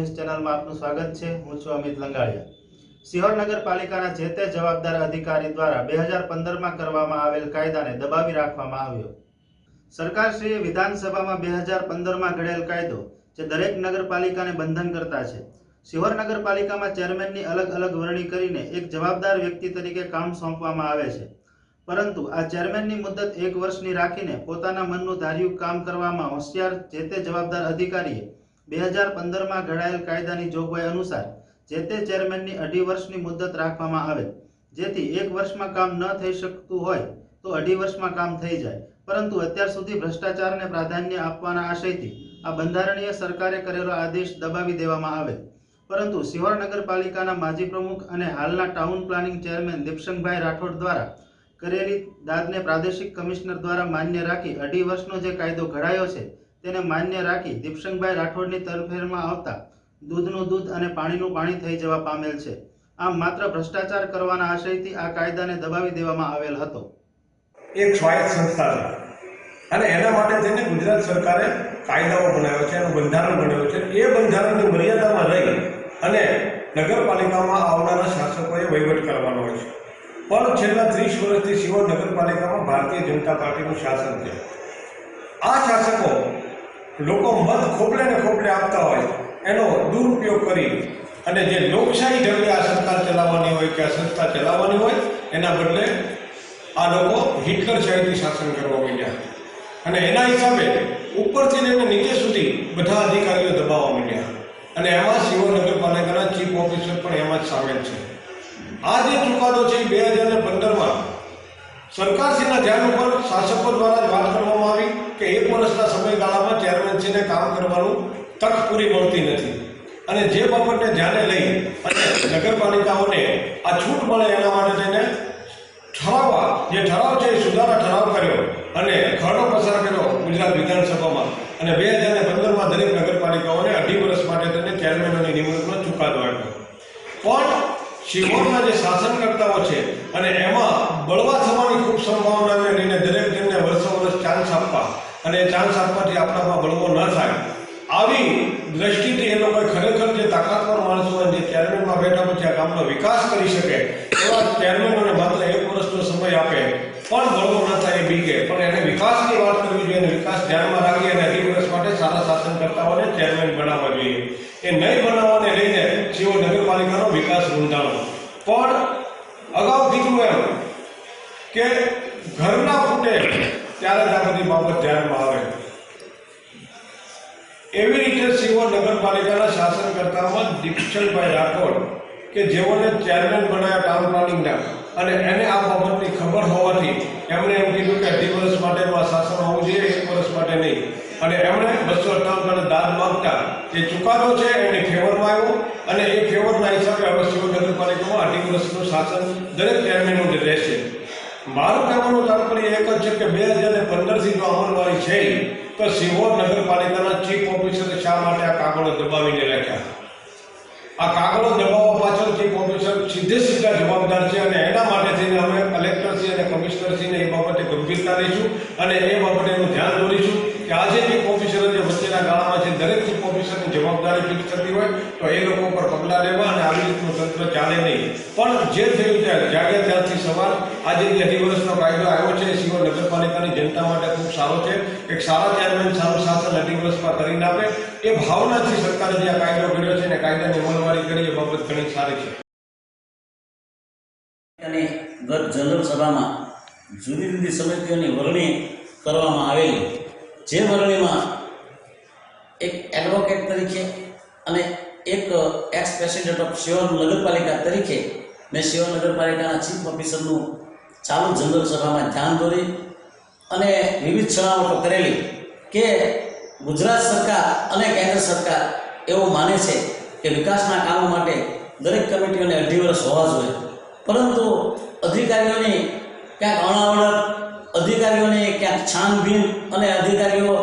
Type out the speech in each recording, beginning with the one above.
આપનું સ્વાગત છે. હું છું અમિત લંગાળિયા સિહોર નગરપાલિકાના જે તે જવાબદાર અધિકારી દ્વારા બે હજાર પંદરમાં કરવામાં આવેલ કાયદાને દબાવી રાખવામાં આવ્યો. સરકારશ્રીએ વિધાનસભામાં બે હજાર પંદરમાં ઘડેલ કાયદો, જે દરેક નગરપાલિકાને બંધન કરતા છે, સિહોર નગરપાલિકામાં ચેરમેનની અલગ અલગ વરણી કરીને એક જવાબદાર વ્યક્તિ તરીકે કામ સોંપવામાં આવે છે. પરંતુ આ ચેરમેનની મુદત એક વર્ષની રાખીને પોતાના મનનું ધાર્યું કામ કરવામાં હોશિયાર જે તે જવાબદાર અધિકારીએ બે હજાર પંદરમાં ઘડાયેલ કાયદાની જોગવાઈ અનુસાર, જે તે ચેરમેનની અઢી વર્ષની મુદત રાખવામાં આવે, જેથી એક વર્ષમાં કામ ન થઈ શકતું હોય, તો અઢી વર્ષમાં કામ થઈ જાય. પરંતુ અત્યાર સુધી ભ્રષ્ટાચારને પ્રાધાન્ય આપવાના આશયથી આ બંધારણીય સરકારે કરેલો આદેશ દબાવી દેવામાં આવે. પરંતુ સિહોર નગરપાલિકાના માજી પ્રમુખ અને હાલના ટાઉન પ્લાનિંગ ચેરમેન દીપશંકભાઈ રાઠોડ દ્વારા કરેલી દાદને પ્રાદેશિક કમિશનર દ્વારા માન્ય રાખી અઢી વર્ષનો જે કાયદો ઘડાયો છે તેને માન્ય રાખી દીપસંગભાઈ રાઠોડની તરફેણમાં આવતા દૂધનું દૂધ અને પાણીનું પાણી થઈ જવા પામેલ છે. આમ માત્ર ભ્રષ્ટાચાર કરવાના આશયથી આ કાયદાને દબાવી દેવામાં આવેલ હતો. એક સ્વાયત્ત સંસ્થા છે. અને એના માટે તેને ગુજરાત સરકારે કાયદાઓ બનાવ્યો છે, એનું બંધારણ બનાવ્યું છે, એ બંધારણની મર્યાદામાં રહી અને નગરપાલિકામાં આવનારા શાસકોએ વહીવટ કરવાનો હોય છે. પણ છેલ્લા ત્રીસ વર્ષથી સિહોર નગરપાલિકામાં ભારતીય જનતા પાર્ટીનું શાસન છે. આ શાસકો લોકો મત ખોબલે ને ખોબલે આપતા હોય, એનો દુરુપયોગ કરી અને જે લોકશાહી ઢબે આ સરકાર ચલાવવાની હોય કે આ સંસ્થા ચલાવવાની હોય, એના બદલે આ લોકો હિટલર શાહીથી શાસન કરવા માંડ્યા. અને એના હિસાબે ઉપરથી લઈને નીચે સુધી બધા અધિકારીઓ દબાવવા માંડ્યા. અને એમાં શિવ નગરપાલિકાના ચીફ ઓફિસર પણ એમાં જ સામેલ છે. આ જે ચુકાદો છે બે હજાર પંદરમાં સરકારશ્રીના ધ્યાન ઉપર શાસકો દ્વારા જ વાત કરવામાં આવી કે એક વર્ષના સમયગાળામાં ચેરમેનશ્રીને કામ કરવાનું તક પૂરી મળતી નથી. અને જે બાબતને ધ્યાને લઈ અને નગરપાલિકાઓને આ છૂટ મળે એના માટે તેને ઠરાવવા, જે ઠરાવ છે એ સુધારા ઠરાવ કર્યો અને ખરડો પસાર કર્યો ગુજરાત વિધાનસભામાં. અને બે હજાર પંદરમાં દરેક નગરપાલિકાઓને અઢી વર્ષ માટે તેને ચેરમેનોની નિમણૂકનો ચુકાદો આપ્યો. પણ શિવોરના જે શાસનકર્તાઓ છે અને એમાં બળવા થવાની ખૂબ સંભાવનાને લઈને દરેક જણને વર્ષો વર્ષ ચાન્સ આપવા અને ચાન્સ આપવાથી આપણામાં બળવો ન થાય. આવી દ્રષ્ટિથી એ લોકોએ ખરેખર જે તાકાતવર માણસો હોય જે ચેરમેનમાં બેઠા પછી આ ગામનો વિકાસ કરી શકે, એવા ચેરમેનોને માત્ર એક વર્ષનો સમય આપે, પણ બળવો ન થાય બીકે. પણ એને વિકાસની વાત કરવી જોઈએ અને વિકાસ ધ્યાનમાં રાખી અને અઢી વર્ષ માટે સારા શાસનકર્તાઓને ચેરમેન બનાવવા જોઈએ. એ નહીં બનાવવાને શિવ નગરપાલિકાનો વિકાસ રૂંધાણો પણ અગાઉ કીધું એમ કે ઘરના ફૂટે ત્યારે આ બધી બાબત ધ્યાનમાં આવે. એવી રીતે સિંહો નગરપાલિકાના શાસનકર્તામાં દીક્ષણભાઈ રાઠોડ કે જેઓને ચેરમેન બનાવ્યા ટાઉન પ્લાનિંગના અને એને આ બાબતની ખબર હોવાથી એમણે એમ કીધું કે અઢી વર્ષ માટેનું શાસન હોવું જોઈએ, એક વર્ષ માટે નહીં. અને એમણે બસો અઠ્ઠાવન દાદ માંગતા એ ચુકાદો છે એની ફેવરમાં આવ્યો અને એ ફેવરના હિસાબે હવે શિવ નગરપાલિકામાં અઢી વર્ષનું શાસન દરેક ચેરમેનનું રહેશે. મારું કહેવાનું તાત્પર્ય એક જ છે કે બે હજાર ને પંદરથી જો અમલવારી છે તો સિહોર નગરપાલિકાના ચીફ ઓફિસરે શા માટે આ કાગળો દબાવીને રાખ્યા? આ કાગળો દબાવવા પાછળ ચીફ ઓફિસર સીધે સીધા જવાબદાર છે અને એના માટે થઈને અમે કલેક્ટરશ્રી અને કમિશનરશ્રીને એ બાબતે ગંભીરતા લઈશું અને એ બાબતે એનું ધ્યાન દોરીશું. કે આજે ચીફ ઓફિસર જે વચ્ચેના ગાળામાં છે દરેક ચીફ ઓફિસરની જવાબદારી ફિક્સ થતી હોય, તો એ લોકો પર પગલાં લેવા અને આવી રીતનું તંત્ર ચાલે નહીં. પણ જે થયું ત્યાં જાગ્યા ત્યારથી સવાર આજે જે અઢી કાયદો આવ્યો છે સિવાય નગરપાલિકાની જનતા માટે ખૂબ સારો છે. એક સારા ચેરમેન સારું શાસન અઢી કરીને આપે. એ ભાવનાથી સરકારે જે આ કાયદો કર્યો છે અને કાયદાની અમલવારી કરી, એ બાબત ઘણી સારી છે. અને ગત જનરલ સભામાં જુદી જુદી સમિતિઓની વરણી કરવામાં આવેલી. જે વરણીમાં એક એડવોકેટ તરીકે અને એક એક્સ પ્રેસિડેન્ટ ઓફ શિવર નગરપાલિકા તરીકે મેં શિવર નગરપાલિકાના ચીફ ઓફિસરનું ચાલુ જનરલ સભામાં ધ્યાન દોરી અને વિવિધ છણાવટો કરેલી કે ગુજરાત સરકાર અને કેન્દ્ર સરકાર એવું માને છે કે વિકાસના કામો માટે દરેક કમિટીઓને અઢી વર્ષ હોવા જોઈએ. પરંતુ અધિકારીઓની ક્યાંક અણાવડત અધિકારીઓને ક્યાંક છાનભીન અને અધિકારીઓ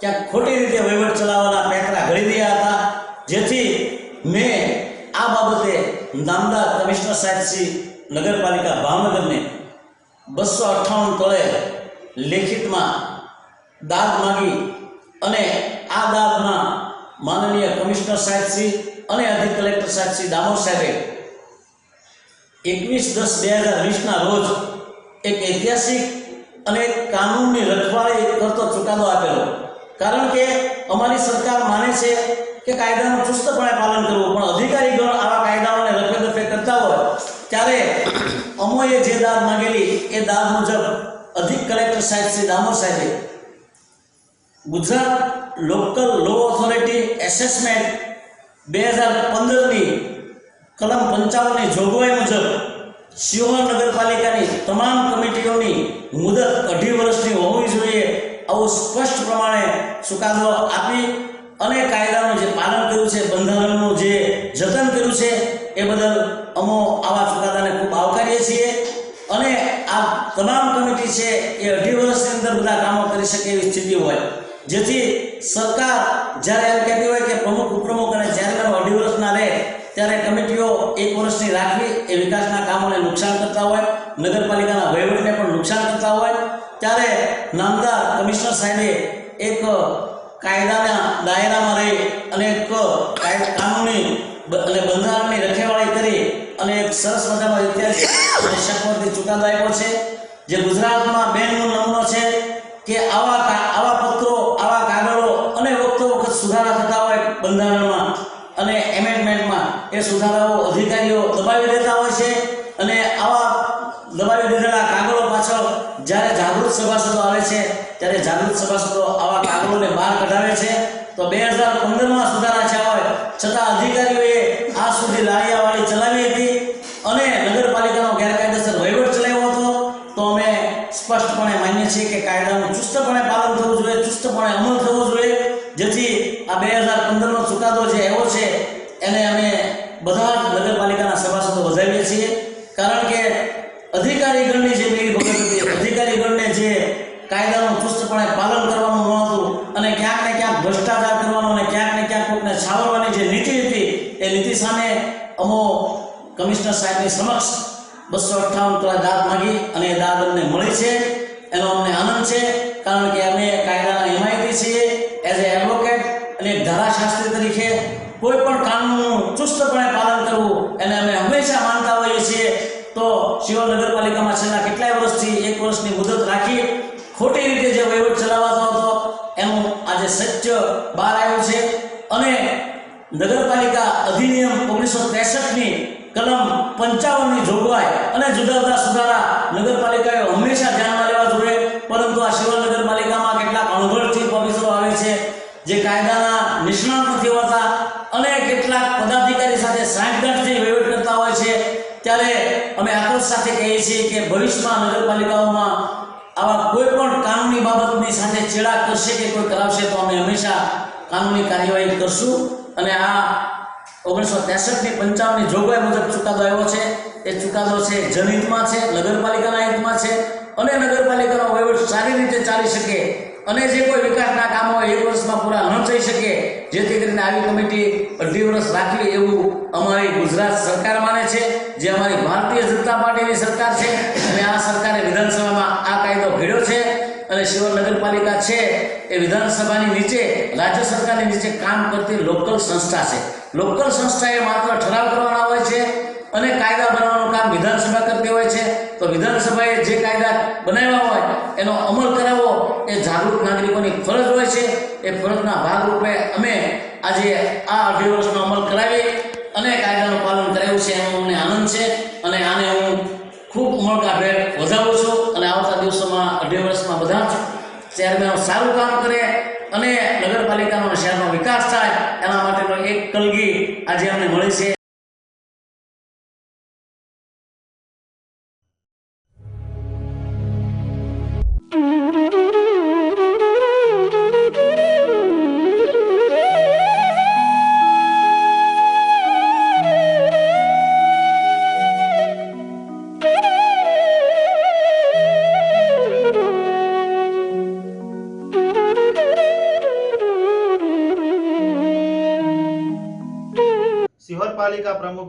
ક્યાંક ખોટી રીતે વહીવટ ચલાવવાના પેકરા ઘડી રહ્યા હતા. જેથી મેં આ બાબતે નામદાર કમિશનર સાહેબશ્રી નગરપાલિકા ભાવનગરને બસો અઠ્ઠાવન તળે લેખિતમાં દાદ માગી અને આ દાદમાં માનનીય કમિશનર સાહેબશ્રી અને અધિક કલેક્ટર સાહેબ શ્રી દામોદ સાહેબે એકવીસ દસ બે હજાર વીસના રોજ એક ઐતિહાસિક અને કાનૂનની રખવાળી કરતો ચુકાદો આપેલો. કારણ કે અમારી સરકાર માને છે કે કાયદાનું ચુસ્તપણે પાલન કરવું, પણ અધિકારીગણ આવા કાયદાઓને રફે દફે કરતા હોય, ત્યારે અમોએ જે દાદ માંગેલી એ દાદ મુજબ અધિક કલેક્ટર સાહેબ શ્રી દામોદ સાહેબે Gujarat local law authority assessment બે હજાર પંદરની કલમ પંચાવનની જોગવાઈ મુજબ શિહોર નગરપાલિકાની તમામ કમિટીઓની મુદત અઢી વર્ષની હોવી જોઈએ આવું સ્પષ્ટ પ્રમાણે ચુકાદો આપી અને કાયદાનું જે પાલન કર્યું છે, બંધારણનું જે જતન કર્યું છે, એ બદલ અમો આવા ચુકાદાને ખૂબ આવકારીએ છીએ. અને આ તમામ કમિટી છે, એ અઢી વર્ષની અંદર બધા કામો કરી શકે એવી સ્થિતિ હોય. જેથી સરકાર જ્યારે એમ કહેતી હોય કે પ્રમુખ, ઉપપ્રમુખ અને ચેરમેન અઢી વર્ષના રહે, ત્યારે કમિટીઓ એક વર્ષની રાખવી એ વિકાસના કામોને નુકસાન કરતા હોય, નગરપાલિકાના વહીવટને પણ નુકસાન કરતા હોય. ત્યારે નામદાર કમિશનર સાહેબે એક કાયદાના દાયરામાં રહી અને એક કાનૂની અને બંધારણની રખેવાળી કરી અને એક સરસ મજાનો ઐતિહાસિક ચુકાદો આપ્યો છે. જે ગુજરાતમાં બેનનો નમૂનો છે કે આવા બંધારણમાં અને એમેન્ડમેન્ટમાં એ સુધારાઓ અધિકારીઓ દબાવી દેતા હોય છે અને આવા દબાવી દીધેલા કાગળો પાછળ જ્યારે જાગૃત સભાસદો આવે છે, ત્યારે જાગૃત સભાસદો આવા કાગળોને બહાર કઢાવે છે. તો બે હજાર પંદરમાં સુધારા થયા હોય, છતાં અધિકારીઓએ આ સુધી લાળિયાવાળી ચલાવી હતી અને નગરપાલિકાનો ગેરકાયદેસર વહીવટ ચલાવ્યો હતો. તો અમે સ્પષ્ટપણે માનીએ છીએ કે કાયદાનું ચુસ્તપણે પાલન થવું જોઈએ, ચુસ્તપણે અમલ થવો જોઈએ જેથી આ બે હજાર પંદરનો ચુકાદો જે આવ્યો છે એને અમે બધા જ નગરપાલિકાના સભાસદો છીએ. કારણ કે અધિકારીગણની જે મિલીભગત હતી અધિકારીગણને જે કાયદાનું ચુસ્તપણે પાલન કરવાનું ન હતું અને ક્યાંક ને ક્યાંક ભ્રષ્ટાચાર કરવાનો અને ક્યાંક ને ક્યાંક કોઈકને છાવરવાની જે નીતિ હતી, એ નીતિ સામે અમો કમિશનર સાહેબની સમક્ષ બસો અઠ્ઠાવન કરોડ દાદ માગી અને એ દાદ અમને મળી છે. એનો અમને આનંદ છે, કારણ કે અમે કાયદાના હિમાયતી છીએ એઝ એ એડવોકેટ અને ધારાશાસ્ત્રી તરીકે કોઈ પણ કાનૂનનું ચુસ્તપણે પાલન કરવું એને અમે હંમેશા માનતા હોઈએ છીએ તો શિવર નગરપાલિકામાં છેલ્લા કેટલાય વર્ષથી એક વર્ષની મુદત રાખી ખોટી રીતે જે વહીવટ ચલાવાતો હતો, એનું આજે સત્ય બહાર આવ્યું છે. અને નગરપાલિકા અધિનિયમ ઓગણીસો ત્રેસઠની કલમ પંચાવનની જોગવાઈ અને જુદા જુદા સુધારા નગરપાલિકાએ હંમેશા ધ્યાનમાં લેવા જોઈએ. પરંતુ આ શિવર નગરપાલિકામાં કેટલાક અણઘડથી ઓફિસરો આવે છે, જે કાયદાના નિષ્ણાત નથી હોતા અને કેટલાક પદાધિકારી સાથે સાંઠગાંઠથી વહીવટ કરતા હોય છે. ત્યારે અમે આક્રોશ સાથે કહીએ છીએ કે ભવિષ્યમાં નગરપાલિકાઓમાં આવા કોઈ પણ કાનૂની બાબતની સાથે ચેડા કરશે કે કોઈ કરાવશે તો અમે હંમેશા કાનૂની કાર્યવાહી કરશું. અને આ ઓગણીસો ત્રેસઠની પંચાવનની જોગવાઈ મુજબ ચુકાદો આવ્યો છે. એ ચુકાદો છે જનહિતમાં છે, નગરપાલિકાના હિતમાં છે. અને નગરપાલિકાનો વહીવટ સારી રીતે ચાલી શકે અને જે કોઈ વિકાસના કામો એક વર્ષમાં પૂરા ન થઈ શકે. જેથી કરીને આવી કમિટી અઢી વર્ષ રાખવી એવું અમારી ગુજરાત સરકાર માને છે, જે અમારી ભારતીય જનતા પાર્ટીની સરકાર છે. અને આ સરકારે વિધાનસભામાં આ કાયદો ઘડ્યો છે. અને શિવર નગરપાલિકા છે એ વિધાનસભાની નીચે, રાજ્ય સરકારની નીચે કામ કરતી લોકલ સંસ્થા છે. લોકલ સંસ્થાએ માત્ર ઠરાવ કરવાના હોય છે અને કાયદા બનાવવાનું કામ વિધાનસભા કરતી હોય છે, તો વિધાનસભાએ જે કાયદા બનાવ્યા હોય, એનો અમલ કરાવવો એ જાગૃત નાગરિકોની ફરજ હોય છે. એ ફરજના ભાગરૂપે અમે આજે આ અઢી વર્ષનો અમલ કરાવી અને કાયદાનું પાલન કરાવ્યું છે એનો અમને આનંદ છે. અને આને હું ખૂબ ઉમળકાભેર વધાવું છું અને આવતા દિવસોમાં અઢી વર્ષમાં બધા ચેરમેનો સારું કામ કરે અને નગરપાલિકાનો શહેરનો વિકાસ થાય, એના માટેનો એક કલગી આજે અમને મળી છે.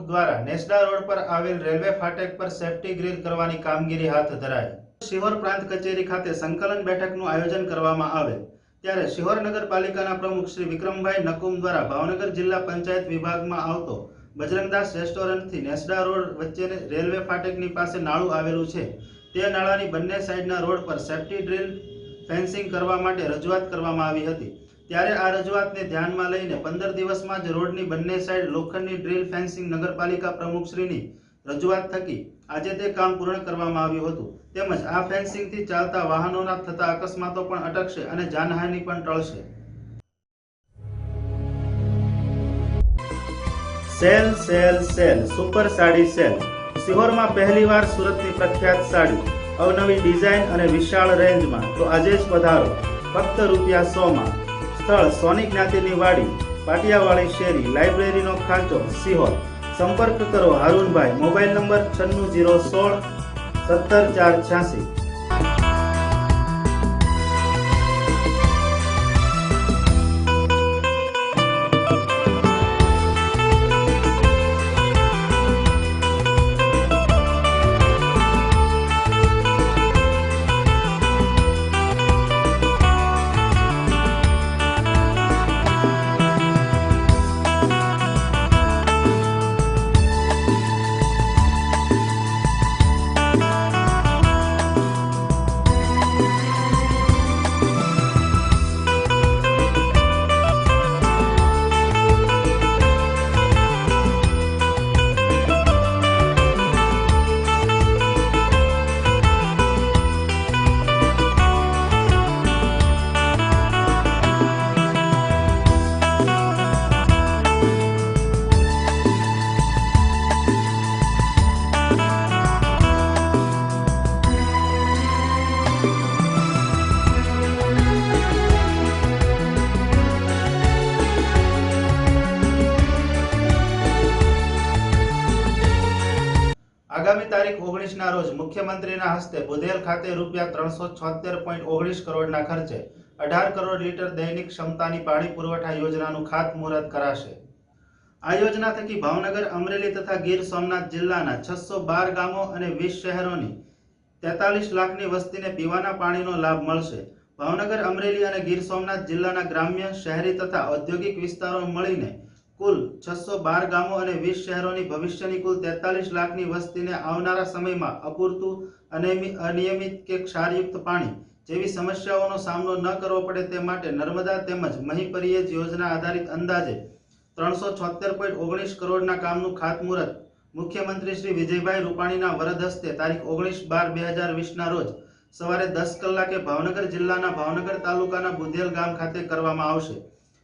દ્વારા નેસડા રોડ પર આવેલ રેલવે ફાટક પર સેફટી ગ્રીલ કરવાની કામગીરી હાથ ધરાઈ. શિહોર પ્રાંત કચેરી ખાતે સંકલન બેઠકનું આયોજન કરવામાં આવે ત્યારે શિહોર નગરપાલિકાના પ્રમુખ શ્રી વિક્રમભાઈ નકુમ દ્વારા ભાવનગર જિલ્લા પંચાયત વિભાગમાં આવતો બજરંગદાસ રેસ્ટોરન્ટથી નેસડા રોડ વચ્ચે રેલવે ફાટકની પાસે નાળું આવેલું છે. તે નાળાની બંને સાઈડના રોડ પર સેફ્ટી ડ્રીલ ફેન્સિંગ કરવા માટે રજૂઆત કરવામાં આવી હતી. ત્યારે આ રજૂઆતને ધ્યાનમાં લઈને પંદર દિવસમાં જ રોડની બંને સાઈડ લોખંડની ડ્રીલ ફેન્સિંગ નગરપાલિકા પ્રમુખશ્રીની રજૂઆત થકી આજે તે કામ પૂર્ણ કરવામાં આવ્યું હતું. તેમજ આ ફેન્સિંગથી ચાલતા વાહનોના થતા અકસ્માતો પણ અટકશે અને જાનહાનિ પણ ટળશે. Sale sale sale, super sari sale. સિહોરમાં પહેલીવાર સુરતની પ્રખ્યાત સાડી. અવનવી ડિઝાઇન અને વિશાળ રેન્જમાં. તો આજે જ પધારો ફક્ત રૂપિયા સોમાં સ્થળ સોની જ્ઞાતિની વાડી પાટિયાવાળી શેરી, લાઇબ્રેરીનો ખાંચો, સિહોર. સંપર્ક કરો હારૂનભાઈ, મોબાઈલ નંબર છન્નું જીરો સોળ, સત્તર ચાર છ્યાસી. ઓગણીસના રોજ મુખ્યમંત્રીના હસ્તે બુધેલ ખાતે રૂપિયા ત્રણસો છોતેર પોઈન્ટ ઓગણીસ કરોડના ખર્ચે અઢાર કરોડ લીટર દૈનિક ક્ષમતાની પાણી પુરવઠા યોજનાનું ખાતમુહૂર્ત કરાશે. આ યોજના થકી ભાવનગર, અમરેલી તથા ગીર સોમનાથ જિલ્લાના છસો બાર ગામો અને વીસ શહેરોની તેતાલીસ લાખની વસ્તીને પીવાના પાણીનો લાભ મળશે. ભાવનગર, અમરેલી અને ગીર સોમનાથ જિલ્લાના ગ્રામ્ય, શહેરી તથા ઔદ્યોગિક વિસ્તારો મળીને કુલ છસો બાર ગામો અને વીસ શહેરોની ભવિષ્યની કુલ તેતાલીસ લાખની વસ્તીને આવનારા સમયમાં અપૂરતું અનિયમિત કે ક્ષારયુક્ત પાણી જેવી સમસ્યાઓનો સામનો ન કરવો પડે તે માટે નર્મદા તેમજ મહી યોજના આધારિત અંદાજે ત્રણસો છોતેર પોઈન્ટ ઓગણીસ કરોડના કામનું ખાતમુહૂર્ત મુખ્યમંત્રી શ્રી વિજયભાઈ રૂપાણીના વરદ હસ્તે તારીખ ઓગણીસ બાર બે હજાર વીસના રોજ સવારે દસ કલાકે ભાવનગર જિલ્લાના ભાવનગર તાલુકાના બુધેલ ગામ ખાતે કરવામાં આવશે.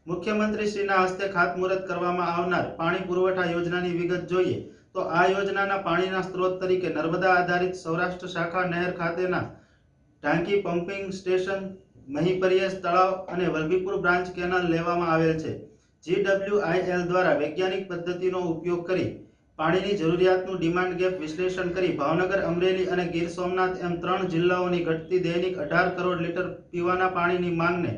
મુખ્યમંત્રી શ્રીના હસ્તે ખાતમુહૂર્ત કરવામાં આવનાર પાણી પુરવઠા યોજનાની વિગત જોઈએ, તો આ યોજનાના પાણીના સ્ત્રોત તરીકે નર્મદા આધારિત સૌરાષ્ટ્ર શાખા નહેર ખાતેના ટાંકી પમ્પિંગ સ્ટેશન મહીપરિયસ તળાવ અને વલભીપુર બ્રાન્ચ કેનાલ લેવામાં આવેલ છે. જીડબ્લ્યુઆઈએલ દ્વારા વૈજ્ઞાનિક પદ્ધતિનો ઉપયોગ કરી પાણીની જરૂરિયાતનું ડિમાન્ડ ગેપ વિશ્લેષણ કરી ભાવનગર, અમરેલી અને ગીર સોમનાથ એમ ત્રણ જિલ્લાઓની ઘટતી દૈનિક અઢાર કરોડ લીટર પીવાના પાણીની માંગને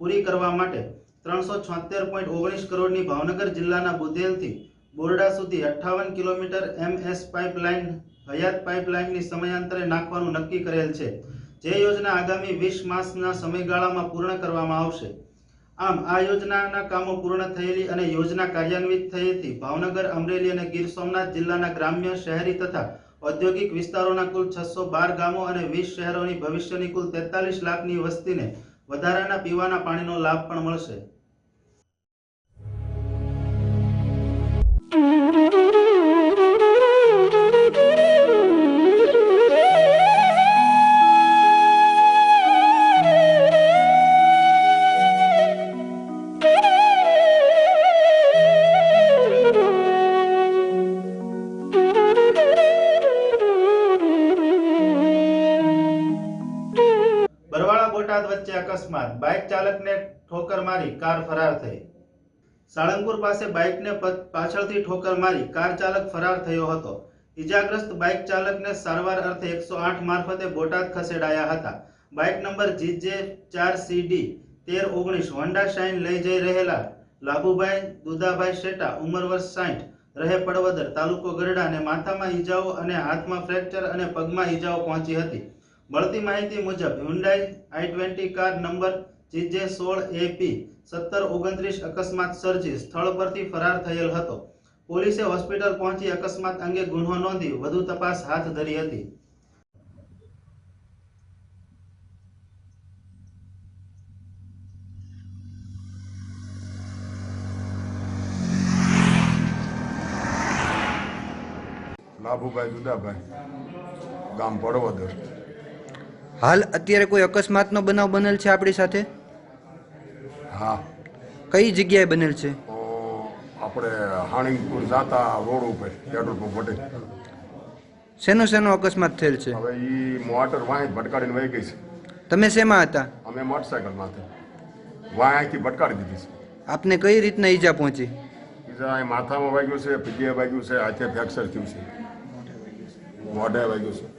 પૂરી કરવા માટે ત્રણસો છોતેર પોઈન્ટ ઓગણીસ કરોડની ભાવનગર જિલ્લાના બુધેલથી બોરડા સુધી અઠ્ઠાવન કિલોમીટર એમએસ પાઇપલાઇન, હયાત પાઇપલાઇનની સમયાંતરે નાખવાનું નક્કી કરેલ છે. જે યોજના આગામી વીસ માસના સમયગાળામાં પૂર્ણ કરવામાં આવશે. આમ, આ યોજનાના કામો પૂર્ણ થયેલી અને યોજના કાર્યાન્વિત થયેથી ભાવનગર, અમરેલી અને ગીર સોમનાથ જિલ્લાના ગ્રામ્ય, શહેરી તથા ઔદ્યોગિક વિસ્તારોના કુલ છસો બાર ગામો અને વીસ શહેરોની ભવિષ્યની કુલ તેતાલીસ લાખની વસ્તીને વધારાના પીવાના પાણીનો લાભ પણ મળશે. બોટાદ વચ્ચે અકસ્માત. બાઇક ચાલકને ઠોકર મારી કાર ફરાર થઈ. સાળંગપુર પાસે બાઇકને પાછળથી ઠોકર મારી કાર ચાલક ફરાર થયો હતો. ઇજાગ્રસ્ત બાઇક ચાલકને સારવાર અર્થે એકસો આઠ મારફતે બોટાદ ખસેડાયા હતા. બાઇક નંબર જીજે ચાર સીડી તેર ઓગણીસ હોન્ડા શાઇન લઈ જઈ રહેલા લાભુભાઈ દુદાભાઈ શેટા ઉંમર વર્ષ સાઠ રહે પડવદર તાલુકો ગરડાને માથામાં ઈજાઓ અને હાથમાં ફ્રેક્ચર અને પગમાં ઈજાઓ પહોંચી હતી. મળતી માહિતી મુજબ Hyundai i twenty car number G J A સત્તર ઓગણત્રીસ અકસ્માત સર્જી સ્થળ પરથી ફરાર થયેલ હતો. પોલીસે હોસ્પિટલ પહોંચી અકસ્માત અંગે ગુન્હો નોંધી વધુ તપાસ હાથ ધરી હતી. લાભુભાઈ દુદાભાઈ, ગામ પડવદર. હાલ અત્યારે કોઈ અકસ્માતનો બનાવ બનેલ છે આપણી સાથે? હા. કઈ જગ્યાએ બનેલ છે? આપણે હાણીપુર જાતા રોડ ઉપર પેટ્રોલ પંપ વટે શેનો શેનો અકસ્માત થયેલ છે? હવે એ મોટર વાય ભટકાડીને વહી ગઈ છે. તમે શેમાં હતા? અમે મોટરસાયકલમાંથી. હતા વાયાથી ભટકાડી દીધી છે. આપને કઈ રીતના ઈજા પહોંચી? ઈજા માથામાં વાગ્યું છે પીડીએ વાગ્યું છે હાથે ફ્રેક્ચર થયું છે. મોઢે વાગ્યું છે.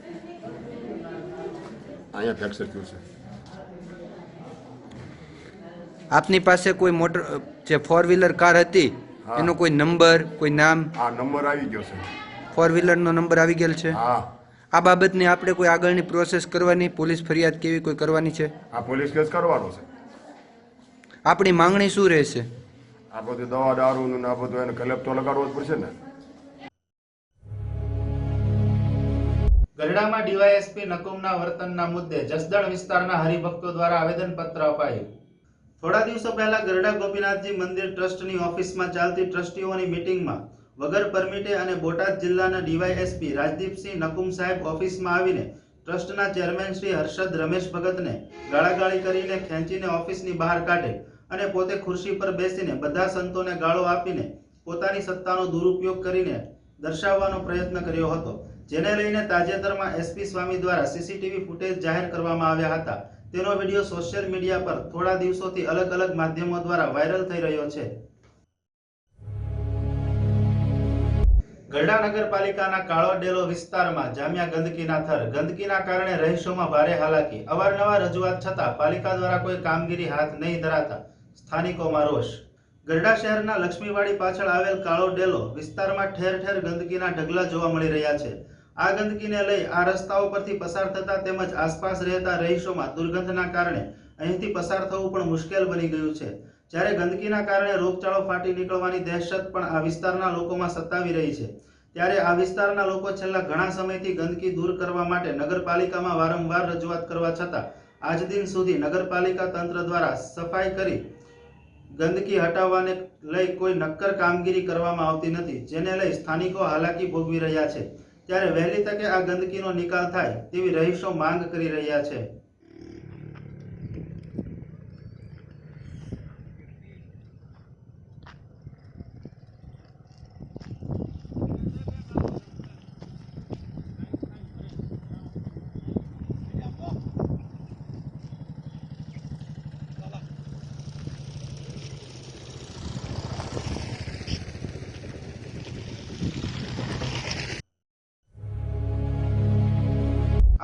અહીંયા ફ્રેક્ચર થયું છે. આપની પાસે કોઈ મોટર જે ફોર વ્હીલર કાર હતી. એનો કોઈ નંબર કોઈ નામ? આ નંબર આવી ગયો છે. ફોર વ્હીલરનો નંબર આવી ગયેલ છે? હા. આ બાબતની આપણે કોઈ આગળની પ્રોસેસ કરવાની પોલીસ ફરિયાદ કેવી કોઈ કરવાની છે? આ પોલીસ કેસ કરવાનો છે. આપણી માંગણી શું રહેશે? આ બધું દવા દારૂનું ને આ બધું એને કલેપ તો લગાડવો જ પડશે ને. ગરડામાં ડીવાયએસપી નકુમના વર્તનના મુદ્દે જસદણ વિસ્તારના હરિભક્તો દ્વારા આવેદનપત્ર અપાયું. થોડા દિવસો પહેલા ગરડા ગોપીનાથજી મંદિર ટ્રસ્ટની ઓફિસમાં ચાલતી ટ્રસ્ટીઓની મીટિંગમાં વગર પરમિટે અને બોટાદ જિલ્લાના ડીવાયએસપી રાજદીપસિંહ નકુમ સાહેબ ઓફિસમાં આવીને ટ્રસ્ટના ચેરમેન શ્રી હર્ષદ રમેશ ભગતને ગાળાગાળી કરીને ખેંચીને ઓફિસની બહાર કાઢે અને પોતે ખુરશી પર બેસીને બધા સંતોને ગાળો આપીને પોતાની સત્તાનો દુરુપયોગ કરીને દર્શાવવાનો પ્રયત્ન કર્યો હતો. જેને લઈને તાજેતરમાં એસપી સ્વામી દ્વારા સીસીટીવી ફૂટેજ જાહેર કરવામાં આવ્યા હતા. તેનો વીડિયો સોશિયલ મીડિયા પર થોડા દિવસોથી અલગ અલગ માધ્યમો દ્વારા વાયરલ થઈ રહ્યો છે. ગરડા નગરપાલિકાના કાળો વિસ્તારમાં જામ્યા ગંદકીના થર. ગંદકીના કારણે રહીશોમાં ભારે હાલાકી. અવારનવાર રજૂઆત છતાં પાલિકા દ્વારા કોઈ કામગીરી હાથ નહીં ધરાતા સ્થાનિકોમાં રોષ. ગરડા શહેરના લક્ષ્મીવાડી પાછળ આવેલ કાળો ડેલો વિસ્તારમાં ઠેર ઠેર ગંદકીના ઢગલા જોવા મળી રહ્યા છે. આ ગંદકીને લઈ આ રસ્તાઓ પરથી પસાર થતા તેમજ આસપાસ રહેતા રહીશોમાં દુર્ગંધના કારણે અહીંથી પસાર થવું પણ મુશ્કેલ બની ગયું છે. જ્યારે ગંદકીના કારણે રોગચાળો ફાટી નીકળવાની દહેશત પણ આ વિસ્તારના લોકોમાં સતાવી રહી છે. ત્યારે આ વિસ્તારના લોકો છેલ્લા ઘણા સમયથી ગંદકી દૂર કરવા માટે નગરપાલિકામાં વારંવાર રજૂઆત કરવા છતાં આજ દિન સુધી નગરપાલિકા તંત્ર દ્વારા સફાઈ કરી ગંદકી હટાવવાને લઈ કોઈ નક્કર કામગીરી કરવામાં આવતી નથી, જેને લઈ સ્થાનિકો હાલાકી ભોગવી રહ્યા છે. ત્યારે વહેલી તકે આ ગંદકીનો નિકાલ થાય તેવી રહીશો માંગ કરી રહ્યા છે.